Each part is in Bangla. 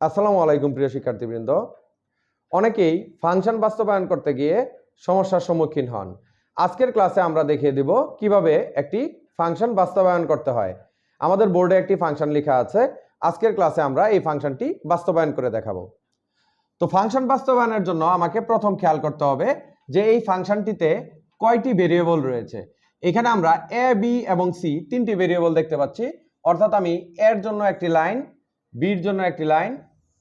আসসালামু আলাইকুম প্রিয় শিক্ষার্থীবৃন্দ। অনেকেই ফাংশন বাস্তবায়ন করতে গিয়ে সমস্যার সম্মুখীন হন। আজকের ক্লাসে আমরা দেখিয়ে দিব কীভাবে একটি ফাংশন বাস্তবায়ন করতে হয়। আমাদের বোর্ডে একটি ফাংশন লেখা আছে। আজকের ক্লাসে আমরা এই ফাংশনটি বাস্তবায়ন করে দেখাবো। তো ফাংশন বাস্তবায়নের জন্য আমাকে প্রথম খেয়াল করতে হবে যে এই ফাংশনটিতে কয়টি ভেরিয়েবল রয়েছে। এখানে আমরা এ বি এবং সি তিনটি ভেরিয়েবল দেখতে পাচ্ছি। অর্থাৎ আমি এর জন্য একটি লাইন বির জন্য একটি লাইন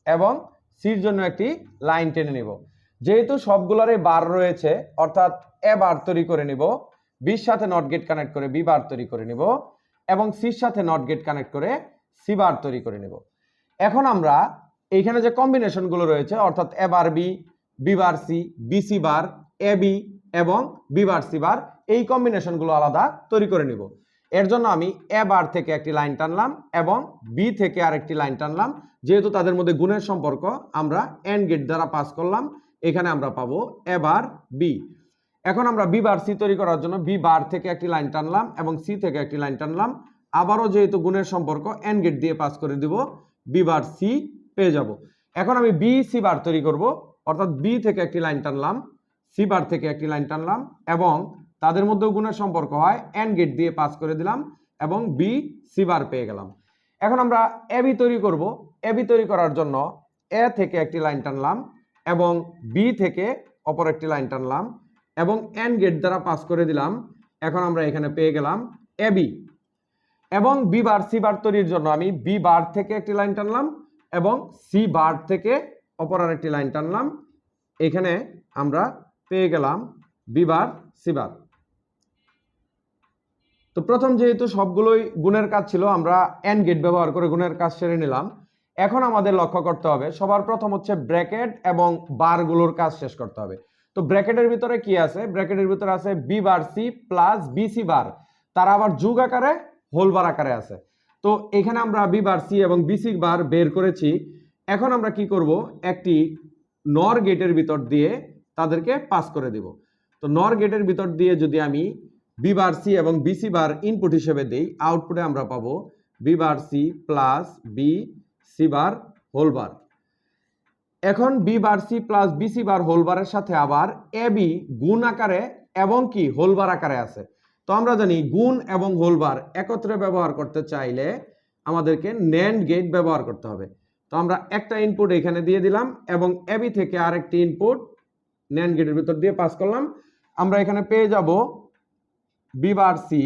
এবং সির জন্য একটি লাইন টেনে নিব। যেহেতু সবগুলোরই বার রয়েছে, অর্থাৎ এ বার তৈরি করে নিব, বির সাথে নট গেট কানেক্ট করে বি বার তৈরি করে নিব এবং সির সাথে নট গেট কানেক্ট করে সি বার তৈরি করে নিব। এখন আমরা এইখানে যে কম্বিনেশনগুলো রয়েছে, অর্থাৎ A bar B B bar C BC bar, A B এবং বি বার সি বার, এই কম্বিনেশনগুলো আলাদা তৈরি করে নিব। এর জন্য আমি এ বার থেকে একটি লাইন টানলাম এবং বি থেকে আরেকটি লাইন টানলাম। যেহেতু তাদের মধ্যে গুণের সম্পর্ক, আমরা এন গেট দ্বারা পাস করলাম। এখানে আমরা পাবো এ বার বি। এখন আমরা বি বার সি তৈরি করার জন্য বি বার থেকে একটি লাইন টানলাম এবং সি থেকে একটি লাইন টানলাম। আবারও যেহেতু গুণের সম্পর্ক এন্ড গেট দিয়ে পাস করে দিব, বি বার সি পেয়ে যাব। এখন আমি বি, সি বার তৈরি করব, অর্থাৎ বি থেকে একটি লাইন টানলাম, সি বার থেকে একটি লাইন টানলাম এবং তাদের মধ্যেও গুণের সম্পর্ক হয় এন্ড গেট দিয়ে পাস করে দিলাম এবং বি সি বার পেয়ে গেলাম। এখন আমরা এ বি তৈরি করব। এ বি তৈরি করার জন্য এ থেকে একটি লাইন টানলাম এবং বি থেকে অপর একটি লাইন টানলাম এবং এন্ড গেট দ্বারা পাস করে দিলাম। এখন আমরা এখানে পেয়ে গেলাম এ বি এবং বি বার সি বার তৈরির জন্য আমি বি বার থেকে একটি লাইন টানলাম এবং সি বার থেকে অপর আরেকটি লাইন টানলাম। এখানে আমরা পেয়ে গেলাম বি বার সি বার তো প্রথম যেহেতু সবগুলোই গুণের কাজ ছিল, আমরা এন গেট ব্যবহার করে গুণের কাজ সেরে নিলাম। এখন আমাদের লক্ষ্য করতে হবে, সবার প্রথম হচ্ছে ব্র্যাকেট এবং বারগুলোর কাজ শেষ করতে হবে। তো ব্র্যাকেটের ভিতরে কি আছে? ব্র্যাকেটের ভিতরে আছে B bar C plus BC bar. তারা আবার যুগ আকারে হোল বার আকারে আছে। তো এখানে আমরা বি বার সি এবং বিসি বার বের করেছি। এখন আমরা কি করব? একটি নর গেটের ভিতর দিয়ে তাদেরকে পাস করে দিব। তো নর গেটের ভিতর দিয়ে যদি আমি বি বার সি এবং বিসি বার ইনপুট হিসেবে দেই আউটপুটে আমরা পাবো B bar C plus B C bar whole bar এখন B bar C plus BC bar whole বারের সাথে আবার এ বি গুণ আকারে এবং কি হোল বার আকারে আছে। তো আমরা জানি গুণ এবং হোল বার একত্রে ব্যবহার করতে চাইলে আমাদেরকে ন্যান্ড গেট ব্যবহার করতে হবে। তো আমরা একটা ইনপুট এখানে দিয়ে দিলাম এবং এবি থেকে আরেকটি ইনপুট ন্যান্ড গেটের ভিতর দিয়ে পাস করলাম। আমরা এখানে পেয়ে যাব B bar C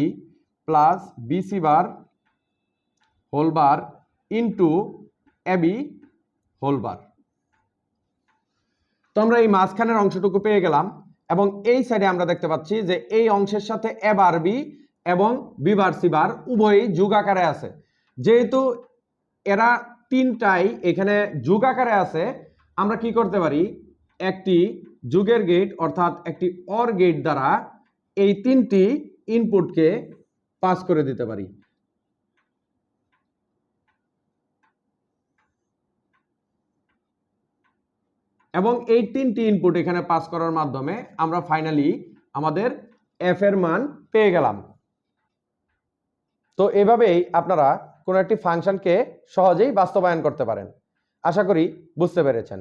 plus BC bar whole bar into AB whole bar তো আমরা এই মাঝখানের অংশটুকু পেয়ে গেলাম এবং এই সাইডে আমরা দেখতে পাচ্ছি যে এই অংশের সাথে এ বার বি এবং বি বার সি বার উভয়ই যুগ আকারে আছে। যেহেতু এরা তিনটাই এখানে যুগ আকারে আছে, আমরা কি করতে পারি? একটি যুগের গেট অর্থাৎ একটি অর গেট দ্বারা এই তিনটি ইনপুটকে পাস করে দিতে পারি। এবং এই তিনটি ইনপুট এখানে পাস করার মাধ্যমে আমরা ফাইনালি আমাদের এফ এর মান পেয়ে গেলাম। তো এভাবেই আপনারা কোনো একটি ফাংশনকে সহজেই বাস্তবায়ন করতে পারেন। আশা করি বুঝতে পেরেছেন।